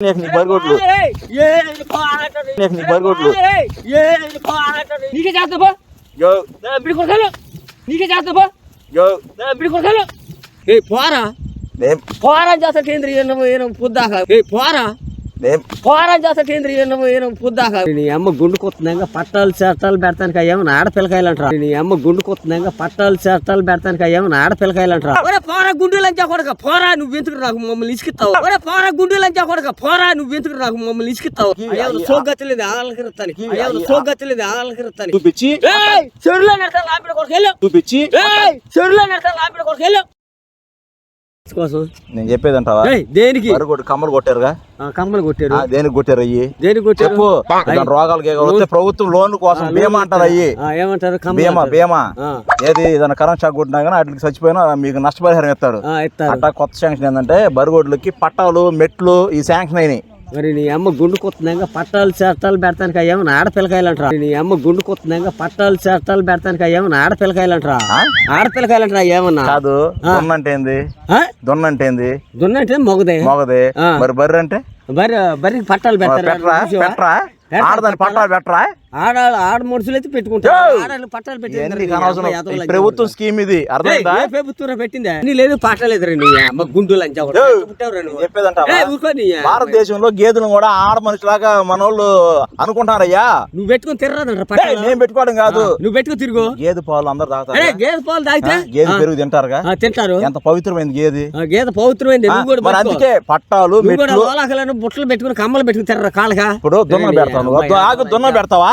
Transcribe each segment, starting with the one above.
నీకు నీ బరిగొడ్లు నీకు నీ బరిగొడ్లు నీకే చేస్తా బా యో. ఇప్పుడు కొడతాను. నీకే చేస్తా బా యో. ఇప్పుడు కొడతాను. ఏ పోరా. పోరా చేస్తా కేంద్ర పొద్దాక. ఏ పోరా. నేమ్ పోరా చేస్తా కేంద్ర ఏనో ఏనో పొద్దాక? నీ అమ్మ గుండు కొత్తున్నాగా పట్టాలు చేటాలు పెడతానికి ఏమన్నా ఆడపిల్లకాయలు అంటారా. నీ అమ్మ గుండు కొత్తున్నాగా పట్టాలు చేటాలు పెడతానికి ఏమన్నా ఆడపిల్లకాయలు అంటారా. ఒరే పోరా గుండు లంచా కొడక పోరా నువ్వు ఎందుకు నాకు మమ్మల్ని ఇసుకిస్తావు? ఒరే పోరా గుండు లంచా కొడక పోరా నువ్వు ఎందుకు నాకు మమ్మల్ని ఇసుకిస్తావు? సోగచ్చలేదు ఆలకరిస్తానికి సోగచ్చలేదు ఆలకరిస్తానికి చూపించి చెరువులో నెడతాను లాపిడ కొడుకు వెళ్ళు. చూపించి ఏయ్, చెరువులో నెడతాను లాపిడ కొడుకు వెళ్ళు. కోసం నేను చెప్పేది అంటావా ఏయ్, దేనికి? కమ్మలు కొట్టారుగా? ఆ, కమ్మలు కొట్టారు. ఆ, దేనికి కొట్టారు అయ్యి? దేనికి కొట్టారు? రోగాలు ప్రభుత్వం లోన్ కోసం బీమా అంటారు అయ్యి. ఆ, ఏమంటారు? బీమా. బీమా. ఏది? ఏదైనా కరెంట్ షాక్ కొట్టినా కానీ వాటికి చచ్చిపోయినా మీకు నష్టపరిహారం ఇస్తారు. ఆ, ఇస్తారు. అట్టా కొత్త శాంక్షన్ ఏంటంటే బరిగొడ్లకి పట్టాలు మెట్లు ఈ శాంక్షన్ అయినాయి. మరి నీ అమ్మ గుండు కొత్తున్నాగా పట్టాలు చేటాలు పెడతానికి ఏమన్నా ఆడపిల్లకాయలు అంటారా నీ అమ్మ గుండు కొత్తున్నాగా పట్టాలు చేటాలు పెడతానికి ఏమన్నా ఆడపిల్లకాయలు అంటారా? ఆడపిల్లకాయలు అంటారా ఏమన్నా? కాదు దొన్నంటే ఏంది ఆ? దొన్నంటే ఏంది దున్నంటే మొగదే. మొగది. మరి బర్రె అంటే? బరి బరికి పట్టాలు పెడతారు? పెట్టరా ఆడదాని పట్టాలు పెట్టరా ఆడ ఆడ మనుషులు అయితే పెట్టుకుంటారు పట్టాలు పెట్టి ఇవన్నీ నీకు అనవసరం ఈ ప్రభుత్వం స్కీమ్ ఇది అర్థమైందా? ప్రభుత్వం పెట్టిందా? నీ లేదు పాటలేదు రండి అమ్మ గుండు లంచా కూడా. ఏయ్, పుట్టావురా నువ్వు. చెప్పేదంటావా ఏయ్, ఊరుకో నీ. భారతదేశంలో గేదెలు కూడా ఆడ మనిషిలాగా మనోళ్ళు అనుకుంటారయ్యా. నువ్వు పెట్టుకుని పట్టాలు నేను పెట్టుకోవడం కాదు. నువ్వు పెట్టుకుని తిరుగు. గేదె పాలు అందరు తాగుతారు గేదె పాలు తాగితే? గేదె పెరుగు తింటారుగా? తింటారు. ఎంత పవిత్రమైంది గేదె? ఆ, గేదె పవిత్రమైంది. అందుకే పట్టాలు బుట్టలు పెట్టుకుని కమ్మలు పెట్టుకుని తిర్ర కాళ్ళగా. ఇప్పుడు దున్న పెడతాను. ఆగు దున్న పెడతావా?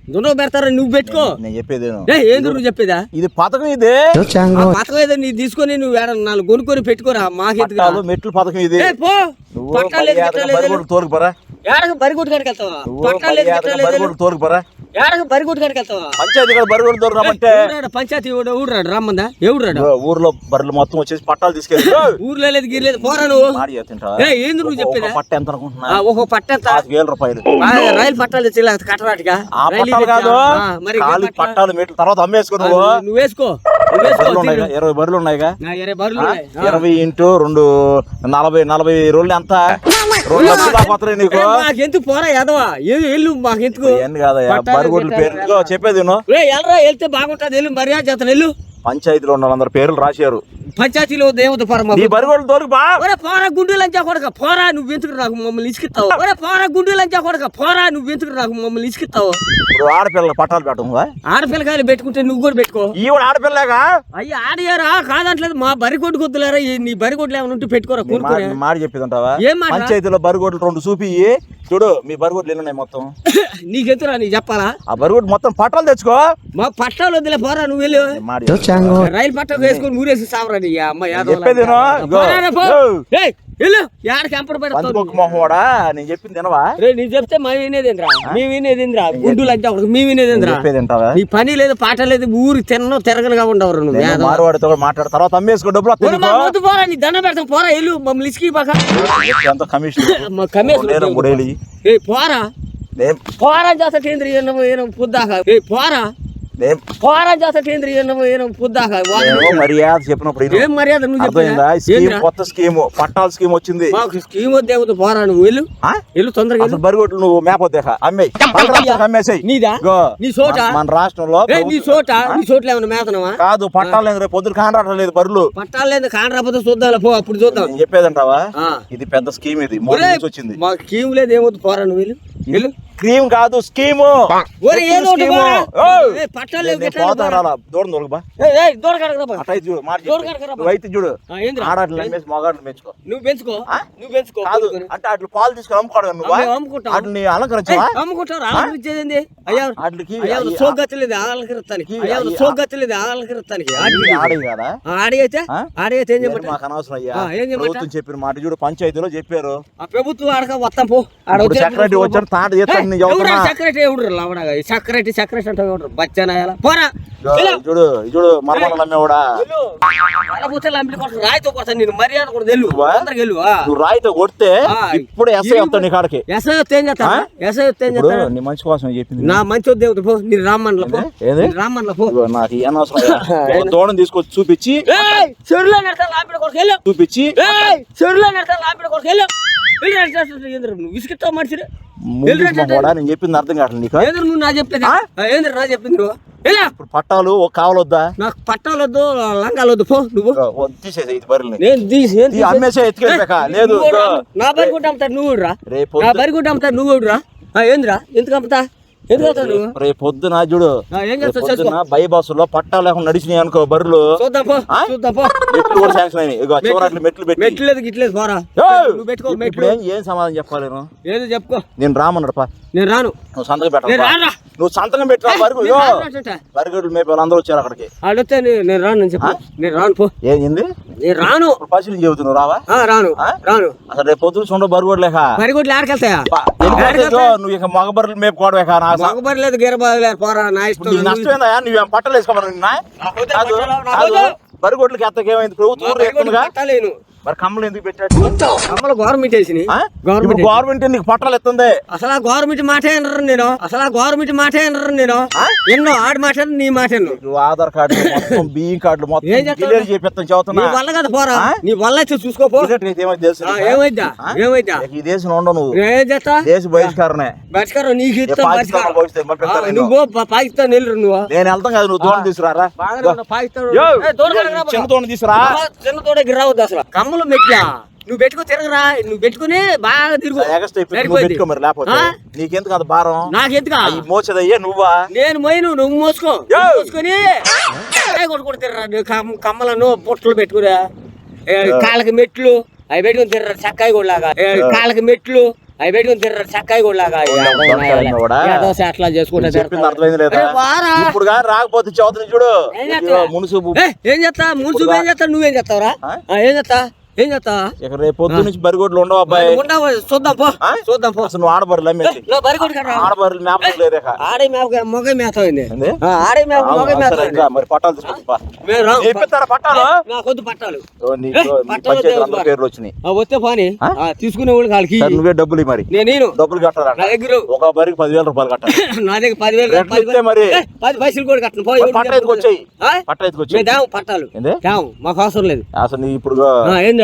దున్న పెడతారా? నువ్వు పెట్టుకో. నేను చెప్పేది ఏంది నువ్వు చెప్పేదా? ఇది పథకం ఇదే. పథకం ఏదో నీ తీసుకొని నువ్వు ఏడ నాలుగు కొనుక్కొని పెట్టుకోరా? మాకెత్తుగా పట్టాలు మెట్లు పథకం ఇది. పో. ఏడకు బరిగొట్టు కాడికి వెళ్తావా? ఏడకు బరిగొట్టు కాడికి వెళ్తావా? పంచాయతీ కూడా ఎవడు ఊరాడు రమ్మందా? ఎవడాడు ఊర్లో బర్రెలు మొత్తం వచ్చేసి పట్టాలు తీసుకెళ్ళి. ఊర్లో లేదు గిర్లేదు పోరా నువ్వు. ఏంది నువ్వు ఒక- చెప్పేదా? ఒక పట్ట ఎంత అనుకుంటున్నా ఆ, ఒక్కో పట్ట వేల రూపాయలు. రైలు పట్టాలు కట్టరాటిగా. కాదు. ఆ, మరి ఇంకేం ఖాళీ పట్టాలు? మెట్లు తర్వాత అమ్మేసుకో నువ్వు. నువ్వు వేసుకో. నువ్వు వేసుకో బర్రెలు ఉన్నాయిగా? తిరుగు. ఇరవై బర్రెలు ఉన్నాయిగా? నా ఇరవై ఇంటూ రెండు నలభై నలభై రోజులు ఎంత? రెండు లక్షలు దాకా వస్తున్నాయి నీకు? ఏ, మాకెందుకు పోరా ఎదవా ఎల్లు మాకెందుకు? కాదయ్యా బరిగొడ్ల. పేరు. చెప్పేది ఎల్రా వెళ్తే బాగుంటది. ఎల్లు మర్యాద చేస్తాను. ఎల్లు పంచాయతీలో ఉన్న వాళ్ళందరూ పేర్లు రాశారు. పంచాయతీలో దేవత పరమ నీ బరిగొడ్లు తోలుకు బా. ఒరే పోరా గుండు లంచా కొడక పోరా నువ్వు ఎందుకు నాకు మమ్మల్ని ఇసుకిస్తావు ఒరే పోరా గుండు లంచా కొడక పోరా నువ్వు ఎందుకు నాకు మమ్మల్ని ఇసుకిస్తావు ఇప్పుడు ఆడపిల్లలకు పట్టాలు పెట్టముగా ఆడపిల్లకాయలు పెట్టుకుంటే నువ్వు కూడా పెట్టుకో. ఈ కూడా ఆడపిల్లగా అయ్యి ఆడియారా? కాదంటలేదు మా బరి కొట్టు కొద్దులేరా ఈ నీ బరి కొట్లు ఏమైనా ఉంటే పెట్టుకోరా మాట చెప్పేది అంటావా ఏం మాట? పంచాయతీలో బరిగొడ్లు రెండు చూపి చూడు మీ బరిగొడ్లు ఎన్ని ఉన్నాయి మొత్తం? నీకెంతురా నీకు చెప్పాలా? ఆ బరిగొడ్డు మొత్తం పట్టాలు తెచ్చుకో. మా పట్టాలు వద్దులే పోరా నువ్వు వెళ్ళి. రైలు పట్టకు వేసుకొని ఊరేసి సావరా నీ అమ్మ యాదవ చెప్పేది. వెళ్ళు. నేను చెప్పింది తినవా రే నీ చెప్తే మా వినేదేంద్రా? మీ వినేదేంద్రా? గుండు లంచా కొడక మీ వినేదేంద్రా? చెప్పేది తింటావా నీ పని లేదు పాట లేదు ఊరు తిన్నో తిరగనగా ఉండవరు నువ్వు. నేను. మారువాడితో మాట్లాడు తర్వాత అమ్మేసుకో డబ్బులు వద్దు పోరా నీ దండం పెడతాం. పోరా ఎల్లు మమ్మల్ని ఇసుకి. ఎంత కమిషన్ నేను పోరా. నేను పోరా చేస్తా కేంద్ర ఏనో ఏనో పొద్దాక ఏ పోరా. నేను పోరా పొద్దాక? మర్యాద చెప్పినప్పుడు. ఏం మర్యాద నువ్వు చెప్పేదా? స్కీమ్? కొత్త స్కీమ్ పట్టాల స్కీమ్ వచ్చింది. స్కీమ్ వద్దే వద్దు పోరా నువ్వు వెళ్ళు? వెళ్ళు తొందరగా. అసలు బరిగొడ్లు నువ్వు మేపొద్దేక అమ్మేయి. అమ్మేసాయి. నీదా? నీ చోట? మన రాష్ట్రంలో నీ చోట? నీ చోట్ల మేతనవా కాదు పట్టాలు లేదు రేపు పొద్దున లేదు బరులు పట్టాలు లేదు కాని రాకపోతే చూద్దాం పో అప్పుడు చూద్దాం. చెప్పేదంటావా. ఇది పెద్ద స్కీమ్ ఇది వచ్చింది. మాకు స్కీమ్ లేదు ఏమొద్దు పోరా నువ్వు వెళ్ళు. వెళ్ళు స్కీమ్ కాదు స్కీము. ఏదో ఒకటి లేవు. రాలా? దూరం దూరం అయితే చూడు దూరం. నువ్వు అయితే చూడు. ఆ, ఏందిరా? ఆడాట్లు అమ్మేసి మగాట్లు మెచ్చుకో నువ్వు పెంచుకో? నువ్వు పెంచుకో. కాదు కొనుక్కొని. అంటే అట్లు పాలు తీసుకొని అమ్ముకోవడం నువ్వు మేము అమ్ముకుంటాం. అట్లని అలంకరించవా? ఏయ్, అమ్ముకుంటారు ఆలకరించేది అయ్యా వాటికి అయ్యా అయ్యి- సోగచ్చలేదు ఆలకరిస్తానికి అయ్యా అయ్యి- సోగచ్చలేదు ఆలకరిస్తానికి అన్ని ఆడవి కదా? ఆడి అయితే ఆ? ఆడి అయితే ఏం చెప్పండి మాకు అనవసరం అయ్యా? ఏం చెప్పిన మాట చూడు పంచాయతీలో చెప్పారు. ఆ ప్రభుత్వం ఆడక వస్తాం పో. ఆడ సెక్రటరీ వచ్చాడు తాట చెబుతున్నా. సెక్రటరీ సెక్రటరీ ఎవడు పోరా. చూడు చూడు మరమల రాయితో కొడతాను నేను మర్యాద కూడా వెళ్ళు. నువ్వా? తొందరగా వెళ్ళు ఆ. నువ్వు రాయితో కొడితే ఇప్పుడు ఎస్ఐ నీ కాడికి. ఎస్ఐ వస్తే ఏం చేస్తా ఆ? ఎస్ఐ వస్తే ఏం ఇప్పుడు చేస్తా నీ మంచి కోసం చెప్పింది? నా మంచి దేవుడు పో రామ్మన్ల రామ్మన్ల నాకు తీసుకొచ్చి చూపించి చెరువులో నెడతా లాపిడ కొడుకు వెళ్ళు. చూపించి చెరువులో నెడతా లాపిడ వెళ్ళు. నువ్వు మనిషిని? నేను చెప్పింది అర్థం కావట్లేదు నీకు. ఏంద్ర నువ్వు నా చెప్పేది ఏంద్ర నా చెప్పింది నువ్వు? ఇప్పుడు పట్టాలు కావాలొద్దా నాకు పట్టాలు వద్దు లంగాలు వద్దు పో నువ్వు తీసేసి ఇది బరిని నేను తీసి అమ్మేసే లేదు. నా బరి గుడ్డ అమ్ముతాడు నువ్వు రా. రేపు నా బరి గుడ్డ అమ్ముతాడు నువ్వు రా. ఏందిరా? ఎందుకు అమ్ముతా? రేపు పొద్దున చూడు. ఆ, ఏం రేపు చేస్తావు పొద్దున బై బస్సులో పట్టాలు లేకుండా నడిచినాయి అనుకో బర్రెలు. మెట్లు కూడా శాంక్షన్ అయినాయి. ఇగో చివరి మెట్లు పెట్టి. మెట్లు లేదు గిట్లేదు పోరా. ఏయ్! నువ్వు పెట్టుకో ఇప్పుడు మెట్లు. ఏం సమాధానం చెప్పాలి నేను ఏదో చెప్పుకో. నేను రామన్నాడు పా. నేను రాను. నువ్వు సంతకం పెట్టాలి. నువ్వు సంతకం నేను రానంటుంటా. బరిగడ్లు మేపే వాళ్ళందరూ వచ్చారు అక్కడికి. ఆడొస్తే నేను నేను రాను చెప్పు. నేను రాను పో. ఏంది? నేను రాను. పశువులు చెబుతున్నావు రావా? ఆ, రాను? రాను. అసలు రేపు పొద్దున చూడ బరుగోడు లేక పరిగొడ్లు ఆడకెళ్తాయా నువ్వు ఇక మగ బర్రెలు మేపుకోవడమే కా నాకు మగబడి లేదు గిరబాదు లేదు పోరా నా ఇష్టం నీకు నష్టం ఏందా నువ్వేం పట్టలు వేసుకోమని. బరిగొడ్లకి ఎత్తకేమైంది? ప్రభుత్వం మరి కమ్మలు ఎందుకు పెట్టాడు అమ్మలు గవర్నమెంట్ వేసినాయి. గవర్నమెంట్ గవర్నమెంట్ నీకు పట్టాలు ఎత్తుంది? అసలు ఆ గవర్నమెంట్ మాట అనరు నేను. అసలు ఆ గవర్నమెంట్ మాట అనరు నేను? ఎన్నో ఆడి మాట నీ మాట నువ్వు ఆధార్ కార్డు మొత్తం బియ్యం కార్డులు ఏం మొత్తం? క్లియర్ చేపిస్తాను నీ చదువుతున్నా వల్ల కదా పోరా? నీ వల్ల అయితే చూసుకోపో తెలుసు? ఏమైద్దా? ఏమైద్దా ఈ దేశం ఉండవు నువ్వు. ఏం చేస్తా దేశ బహిష్కారనే బతికారు నీకు. నువ్వు పాకిస్తాన్ వెళ్ళరు నువ్వు. నేను వెళ్తాం కదా నువ్వు దూరం ఉన్నావు, పాకిస్తాన్. చిన్న దూరం తీసుకురా. చిన్న తోడకి రావద్దు అసలు. కమ్మలు మెట్లా? నువ్వు పెట్టుకో తిరగరా. నువ్వు పెట్టుకుని బాగా తిరుగు. పెట్టుకో మరి లేకపోతే? నీకెందుకు అంత భారం? నాకెందుకా? మోసదయ్యే నువ్వా? నేను మొయ్యను నువ్వు మోసుకో. మోసుకొని తిర్రా నువ్వు కమ్- కమ్మలను పొట్టలు పెట్టుకురా. కాళ్ళకి మెట్లు అవి పెట్టుకుని తిర్రా చక్కాయి కూడా కాళ్ళకి మెట్లు అవి పెట్టుకుని తిర్రా చక్కాయి కూడా దొంగతనం కూడా. అట్లా చేసుకుంటా రాకపోతే చదువుతుంది చూడు? మునుసు ఏ, చేస్తా మున్సిపల్ ఏం చేస్తా నువ్వేం చేస్తావురా? ఏం చేస్తా ఏం చేస్తా? ఇక రేపు పొద్దు నుంచి బరిగొడ్లు ఉండవు అబ్బాయి. ఉండవు? చూద్దాం పో? చూద్దాం పో. అసలు నువ్వు అమ్మేసి లేరేక ఆడే మేప మొగ మేతమైంది ఏంది? ఆడే మేప మొగ ఇంకా మరి పట్టాలు పట్టాలు? నాకొద్దు పట్టాలు. పేర్లు వచ్చినాయి. వస్తే పోనీ. తీసుకునే వాళ్ళు వాళ్ళకి నువ్వే డబ్బులు మరి. నేను డబ్బులు కట్టారా? నా దగ్గర ఒక బరికి పదివేల రూపాయలు కట్టాలి. నా దగ్గర పదివేలు మరి. పది పైసలు కూడా కట్టను. పోయి వచ్చాయి? ఆ? పట్ట ఎత్తుకు వచ్చాయి? పట్టాలు. అవసరం లేదు. అసలు ఇప్పుడు ఏందా?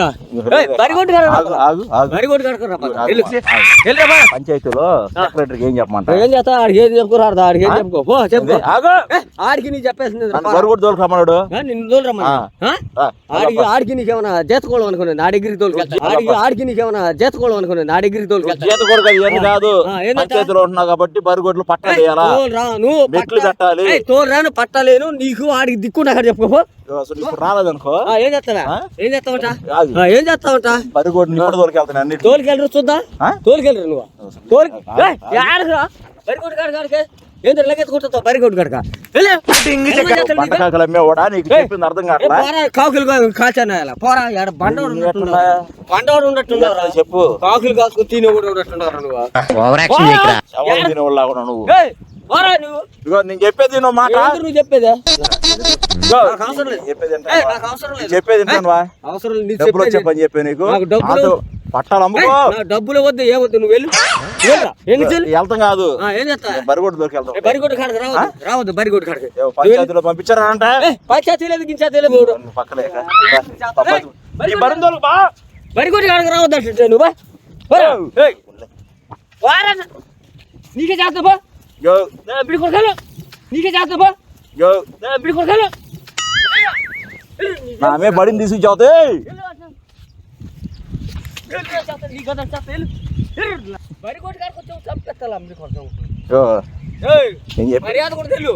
పంచాయతీలో సెక్రటరీకి ఏం చెప్పమంటారు? ఏం చేస్తా? ఆడికి ఏం చెప్పుకోరాడు ఆడికి ఏం చెప్పుకో. పో ఆడికి నీకు చెప్పేసింది నన్ను బరుగొడ్డు తోలుకు రమ్మన్నాడు. నిన్ను తోలురమ్మా ఆడికి ఆడికి నీకేమైనా జేతకోవడం అనుకున్నాను. నా డిగ్రీ తోలుకెళ్తా ఆడికి ఆడికి నీకేమైనా జేతకోవడం అనుకున్నాను. నా డిగ్రీ తోలుకెళ్తా చేత కూడా ఇవన్నీ కాదు? పంచాయతీలో ఉంటున్నావు కాబట్టి బరిగొడ్లు పట్టాలు వేయాలా తోలు రాను మెట్లు కట్టాలి. తోలు రాను పట్టలేను నీకు ఆడికి దిక్కు అక్కడ చెప్పుకో రాలేదనుకో. ఏం చేస్తావా? ఏం చేస్తావట? ఆ, ఏం చేస్తావట? బరిగొడ్డు ఇప్పుడు తోలుకెళ్తాను అన్నిటి తోలుకెళ్ళరు చూద్దా? తోలుకెళ్ళరు నువ్వు. తోలు ఆడరా బరికొట్టు కాడ కాడికే. అమ్మేవాడా? నీకు చెప్పింది అర్థం కావట్లా? కాకులు కాల్చాను పోరా ఆడ బండవాడు ఉన్నట్టున్నారా చెప్పు. కాకులు కాసుకుని తినే కూడా ఉన్నట్టున్నారు నువ్వు. తినేవాళ్ళ నువ్వు. ఏయ్, పోరా నువ్వు. ఇగో నేను చెప్పేది నువ్వు మాట. నువ్వు చెప్పేదే? డబ్బులు చెప్పేది. వచ్చే పని చెప్పే నీకు పట్టాలు అమ్ముకో. డబ్బులు వద్దు ఏమొద్దు నువ్వు వెళ్ళు. వెళ్తాం కాదు. బరిగొడ్డు దొరికెళ్తాం. ఏ, బరిగొడ్డు కాడకు రావద్దు. రావద్దు బరిగొడ్డు కాడకు. ఏ, పంచాయతీలో పంపించారా అంటే? పంచాయతీ లేదు గించాతీ లేదు పక్కలే బరిందోళ్ళకి బా. బరిగొడ్డు కాడకు రావద్దు అంటే నువ్వు? బా. నీకే చేస్తా బా యో బిడి కొడకాలు నీకే చేస్తా బా యో బిడి కొడకాలు నా ఆమె బడిని తీసుకు చదువుతే బరిగొడ్డు కాడకు వచ్చావు చంపేస్తా అమ్మిడి కొడతావు యో ఏయ్, నేను చెప్పి మర్యాద కూడా తెలియదు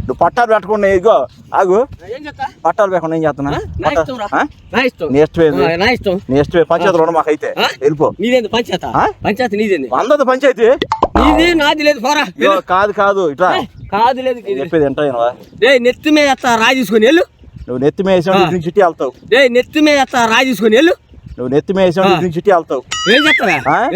నువ్వు పట్టాలు పెట్టకుండా ఇగో ఆగు. ఏం పట్టాలు పెట్టకుండా ఏం చేస్తున్నా ఆ? నా ఇష్టం రా. ఆ? నా ఇష్టం. నీ ఇష్టమేంది ఆ, నా ఇష్టం. నీ ఇష్టమే పంచాయతీలో ఉండు మాకైతే. ఆ? వెళ్ళిపో. నీదేంది పంచాయత? పంచాయతీ నీదేంది? పంచాయతీ? నీది నాది లేదు పోరా. కాదు కాదు ఇట్లా కాదు లేదు చెప్పేది రే నెత్తి మీద ఎత్తా రా తీసుకొని వెళ్ళు. నువ్వు నెత్తి నుంచి చిట్టి వెళ్తావు. రే నెత్తి మీద ఎత్తా రా తీసుకొని వెళ్ళు. నువ్వు నెత్తి. ఇటు నుంచి చిట్టి వెళ్తావు.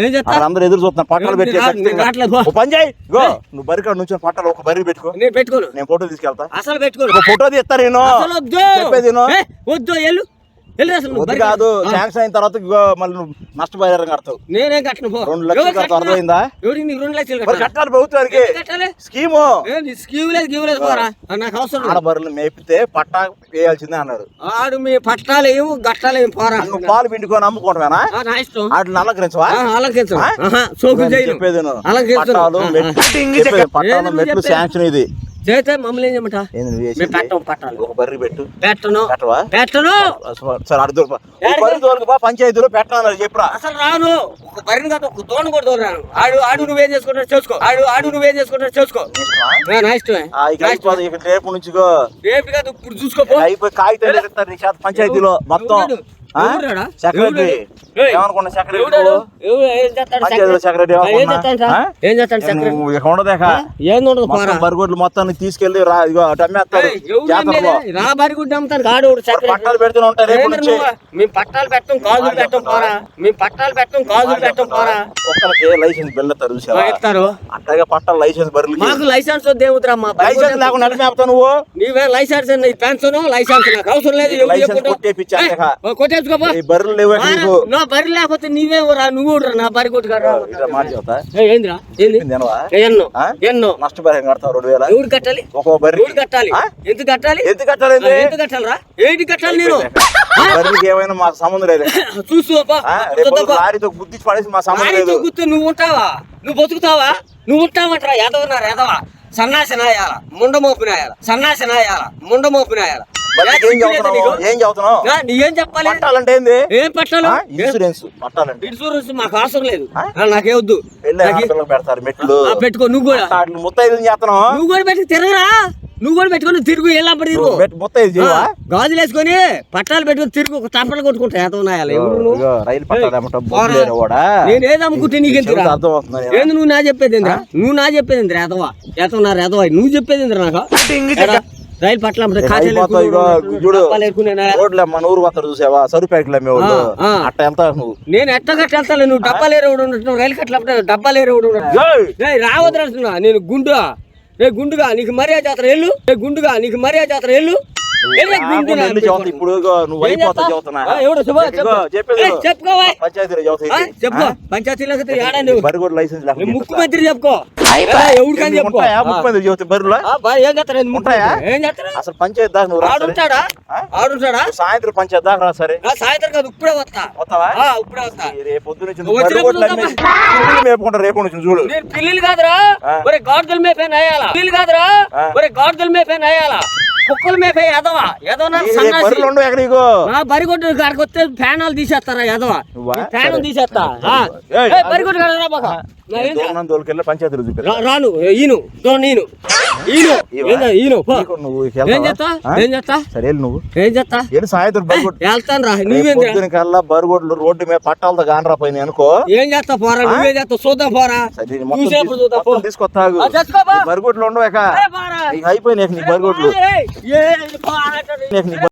ఏం చెప్తావా అందరూ ఎదురు చూస్తున్నారు పట్టాలు పెట్టి పని చేయి గో నువ్వు బరికాడ నుంచి పట్టాలు ఒక బరి పెట్టుకో. నేను పెట్టుకోను. నేను ఫోటో తీసుకెళ్తా. అసలు పెట్టుకోను. ఒక ఫోటో తీస్తా నేను. చెప్పేది వద్దు వెళ్ళు. కాదు. శాంక్షన్ అయిన తర్వాత మళ్ళీ నష్టపరిహారం కడతావు నేనేం కట్టను పో. రెండు లక్షలు కడతావు? అర్థమైందా? ఎవరికి నీకు రెండు లక్షలు కట్టాలి? ప్రభుత్వానికి. స్కీము. ఏ, నీ స్కీవ్ లేదు గీవ్ లేదు నాకు అవసరం లేదు. ఆడబర్రెలు మేపితే పట్టా వేయాల్సిందే అన్నారు. ఆడు మీ పట్టాలు ఏమో గట్టాలు ఏం పోరా. నువ్వు పాలు పిండుకొని అమ్ముకోవడమేనా? నా ఇష్టం. వాటిని అలంకరించవా? ఆ, అలంకరించు ఆ? ఆహా, సోకులు నేను చేయను. చెప్పేది. పట్టాలు మెట్లు? శాంక్షన్ ఇది. చేస్తే మమ్మల్ని ఏం చేయమంట? మేము? పెట్టం పట్టాలు. ఒక బర్రె పెట్టు. పెట్టను. పెట్టవా? పెట్టను. సరే అడుగు ఏడికి? బర్రె తోలుకు బా పంచాయతీలో పెట్టాలని చెప్పురా. అసలు రాను. ఒక బరిని కాదు ఒక దోణ కూడా దోరాను ఆడు ఆడు నువ్వేం చేసుకుంటావు చేసుకో. ఆడు ఆడు నువ్వేం చేసుకుంటావు చేసుకో. నా ఇష్టమే? రేపు నుంచి. రేపు కాదు ఇప్పుడు చూసుకోపో అయిపోయి కాగితాలు పంచాయతీలో మొత్తం. మొత్తం బరిగొడ్లు మొత్తాన్ని తీసుకెళ్ళి రా అమ్ముతాను కాడు పట్టాలు? మేము పెట్టం గాజులు పెట్టం పోరా. మేము పట్టాలు పెట్టం పెట్టం పోరా. ఒక్కరికి లైసెన్స్ ఇస్తారు అట్లాగే పట్టాలు లైసెన్స్ మాకు లైసెన్స్ మా లైసెన్స్ లేకుండా నువ్వు? నీవే లైసెన్స్ పెన్షన్ లైసెన్స్ నాకు అవసరం లేదు లైసెన్స్ బర్రెలు లేవు నా బరి లేకపోతే నీవే రా నువ్వు రా నా బరి కొట్టుకారా ఇట్లా మాట చెబుతా ఏందిరా? ఏంది? తినవా ఏ, ఎన్నో? ఆ? ఎన్నో? నష్టపరిహారం కడతావు రెండు వేల? ఎవడు కట్టాలి? ఒక్కో బర్రె ఎవడు కట్టాలి? ఎంత కట్టాలి? ఎంత కట్టాలి ఆ, ఎంత కట్టాలరా? ఏంటి కట్టాలి నేను? బర్రెలకి ఏమైనా మాకు సంబంధం లేదు? చూసుకోపా ఆ, రేపు లారీతో గుద్దించి పడేసి మా సంబంధం లేదు. గుర్తు నువ్వు ఉంటావా? నువ్వు బతుకుతావా? నువ్వు ఉంటావంటరా ఎదవన్నారు ఎదవ సన్నాసి నాయాల ముండ మోపు నాయాల సన్నాసి నాయాల ముండ మోపు నాయాల బర్రెకి ఏం చదువుతున్నావు ఏం చదువుతున్నావు నా, నీ ఏం చెప్పాలి? పట్టాలంటే ఏంది? ఏం పట్టాలు? ఇన్సూరెన్స్ పట్టాలంటే ఇన్సూరెన్స్ మాకు అవసరం లేదు. పెళ్ళి ఆడపిల్లలకు పెడతారు మెట్లు. పెట్టుకో నువ్వు కూడా. ముత్తైదు చేస్తున్నావు? నువ్వు కూడా పెట్టి తిరగరా? నువ్వు కూడా పెట్టుకొని తిరుగు ఎల్లప్పుడు తిరుగు గాజులు వేసుకొని పట్టాలు పెట్టుకొని తిరుగు చంపలు కొట్టుకుంటా ఎంత ఉన్నాయాలి. కూడా నేను ఏది అమ్ముకుంటే అవుతుంది ఏంది నువ్వు నా చెప్పేది నువ్వు నా చెప్పేది ఏందిరా? ఎదవా ఎతన్నారు ఎదవా నువ్వు చెప్పేది నాకు? రైలు పట్ల? రోడ్లు మన ఊరు వస్తారు చూసావా? సరుపేటలు అమ్మేవాళ్ళు. అట్ట ఎంత నువ్వు? నేను ఎట్ట కట్టి వెళ్తాను నువ్వు డబ్బాలు ఏరేవుడు ఉన్నట్టు రైలు కట్ల డబ్బాలు! ఏయ్, రావద్దురా అంటున్నా. నేను గుండుగా రే గుండుగా నీకు మర్యాద జాతర ఎల్లు రే గుండుగా నీకు మర్యాద జాతర ఎల్లు ఇప్పుడు నువ్వు అయిపోతావు? చదువుతున్నా. ఆ, ఎవడు శుభ? చెప్పు. చెప్పేది ఏయ్, చెప్పుకోవా పంచాయతీలో లైసెన్స్ ముఖ్యమంత్రి చెప్పుకో. చెప్పుకో. అసలు పంచాయతీ దాకా నువ్వు. ఆడుంటాడా సాయంత్రం పంచాయతీ దాకా రా సరే. సాయంత్రం కాదు ఇప్పుడే వస్తా. వస్తావా? ఆ, ఇప్పుడే వస్తా. రేపు పొద్దున మేపుకుంటా రేపు నుంచి చూడు. పిల్లలు కాదురా. గాడిదలు మేపే నాయాలా. పిల్లలు కాదురా. గాడిదలు మేపే నాయాలా. కుక్కలు మేపే ఎదవా ఎదవనా బరిగొడ్డు కాడికి వస్తే ఫ్యానాలు తీసేస్తారా ఎదవా? ఫ్యాన్. తీసేస్తా. బరిగొడ్డు కాడ రా- రాను ఈను నీను నీకు నువ్వు ఏం వెళ్తావా? చేస్తా? ఆ? ఏం చేస్తా? సరే వెళ్ళు నువ్వు. ఏం చేస్తా? ఏంటి సాయంత్రం వెళ్తాను రా కల్లా బరిగొడ్లు రోడ్డు మీద పట్టాలతో గానరా పోయినాయి అనుకో. ఏం చేస్తా పోరా? నువ్వేం చేస్తావు? చూద్దాం పోరా. సరే నేను మొత్తం చూసేప్పుడు తీసు- చూద్దాం పో. మొత్తం తీసుకొస్తాగు ఆ, తెచ్చుకో పో. బరిగొడ్లు ఉండవు అయిపోయినాయి బరిగొడ్లు.